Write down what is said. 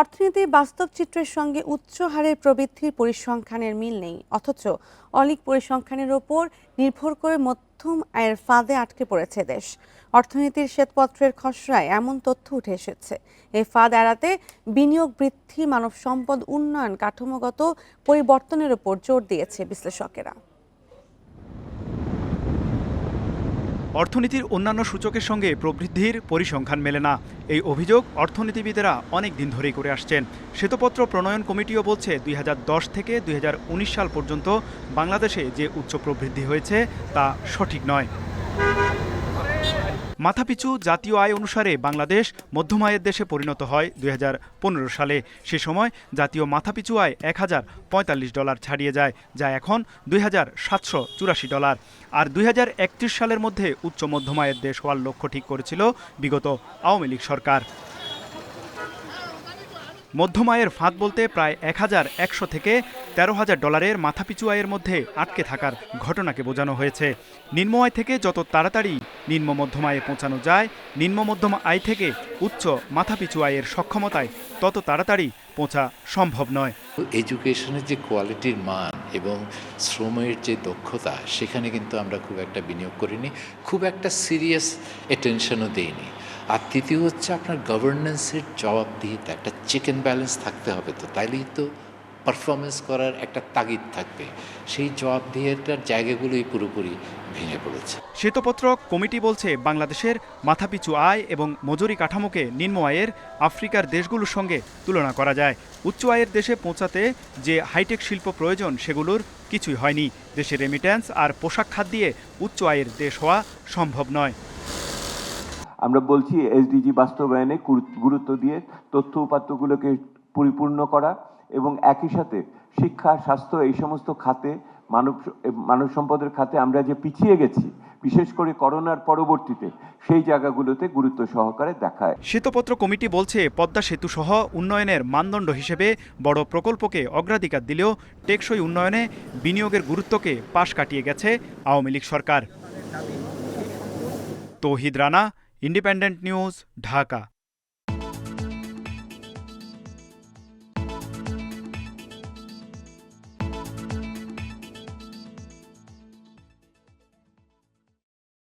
অর্থনীতির বাস্তব চিত্রের সঙ্গে উচ্চ হারের প্রবৃদ্ধির পরিসংখ্যানের মিল নেই। অথচ অলিক পরিসংখ্যানের ওপর নির্ভর করে মধ্যম আয়ের ফাঁদে আটকে পড়েছে দেশ। অর্থনীতির শ্বেতপত্রের খসড়ায় এমন তথ্য উঠে এসেছে। এই ফাঁদ এড়াতে বিনিয়োগ বৃদ্ধি মানব সম্পদ উন্নয়ন কাঠামোগত পরিবর্তনের ওপর জোর দিয়েছে বিশ্লেষকেরা। অর্থনীতির অন্যান্য সূচকের সঙ্গে প্রবৃদ্ধির পরিসংখ্যান মেলে না। এই অভিযোগ অর্থনীতিবিদেরা অনেক দিন ধরেই করে আসছেন। শ্বেতপত্র প্রণয়ন কমিটিও বলছে, দুই হাজার দশ থেকে দুই হাজার উনিশ সাল পর্যন্ত বাংলাদেশে যে উচ্চ প্রবৃদ্ধি হয়েছে তা সঠিক নয়। মাথাপিছু জাতীয় আয় অনুসারে বাংলাদেশ মধ্যম আয়ের দেশে পরিণত হয় দুই হাজার পনেরো সালে। সে সময় জাতীয় মাথাপিছু আয় এক হাজার পঁয়তাল্লিশ ডলার ছাড়িয়ে যায়, যা এখন দুই হাজার সাতশো চুরাশি ডলার। আর দুই হাজার একত্রিশ সালের মধ্যে উচ্চ মধ্যম আয়ের দেশ হওয়ার লক্ষ্য ঠিক করেছিল বিগত আওয়ামী লীগ সরকার। মধ্যম আয়ের ফাঁদ বলতে প্রায় এক হাজার একশো থেকে তেরো হাজার ডলারের মাথাপিছু আয়ের মধ্যে আটকে থাকার ঘটনাকে বোঝানো হয়েছে। নিম্ন আয় থেকে যত তাড়াতাড়ি নিম্ন মধ্যম আয়ে পৌঁছানো যায়। নিম্ন মধ্যম আয় থেকে উচ্চ মাথাপিছু আয়ের সক্ষমতায় তত তাড়াতাড়ি পৌঁছা সম্ভব নয়। এডুকেশনের যে কোয়ালিটির মান এবং শ্রমের যে দক্ষতা, সেখানে কিন্তু আমরা খুব একটা বিনিয়োগ করিনি, খুব একটা সিরিয়াস অ্যাটেনশনও দেইনি। আর তৃতীয় হচ্ছে আপনার গভর্নেন্সের জবাবদিহিতা একটা চিকেন ব্যালেন্স থাকতে হবে তো, তাইলেই তো পারফরমেন্স করার একটা তাগিদ থাকবে। সেই জবাবদিহিতার জায়গাগুলোই পুরোপুরি ভেঙে পড়েছে। শ্বেতপত্র কমিটি বলছে বাংলাদেশের মাথাপিছু আয় এবং মজুরি কাঠামোকে নিম্ন আয়ের আফ্রিকার দেশগুলোর সঙ্গে তুলনা করা যায়। উচ্চ আয়ের দেশে পৌঁছাতে যে হাইটেক শিল্প প্রয়োজন সেগুলোর কিছুই হয়নি। দেশের রেমিট্যান্স আর পোশাক খাত দিয়ে উচ্চ আয়ের দেশ হওয়া সম্ভব নয়। আমরা বলছি এসডিজি বাস্তবায়নে গুরুত্ব দিয়ে তথ্য উপাত্তগুলোকে পরিপূর্ণ করা এবং একই সাথে শিক্ষা, স্বাস্থ্য এই সমস্ত খাতে, মানব মানব সম্পদের খাতে আমরা যে পিছিয়ে গেছি, বিশেষ করে করোনার পরবর্তীতে, সেই জায়গাগুলোতে গুরুত্ব সহকারে দেখায়। শ্বেতপত্র কমিটি বলছে, পদ্মা সেতু সহ উন্নয়নের মানদণ্ড হিসেবে বড় প্রকল্পকে অগ্রাধিকার দিলেও টেকসই উন্নয়নে বিনিয়োগের গুরুত্বকে পাশ কাটিয়ে গেছে আওয়ামী লীগ সরকার। Tauhid Rana, Independent News, Dhaka.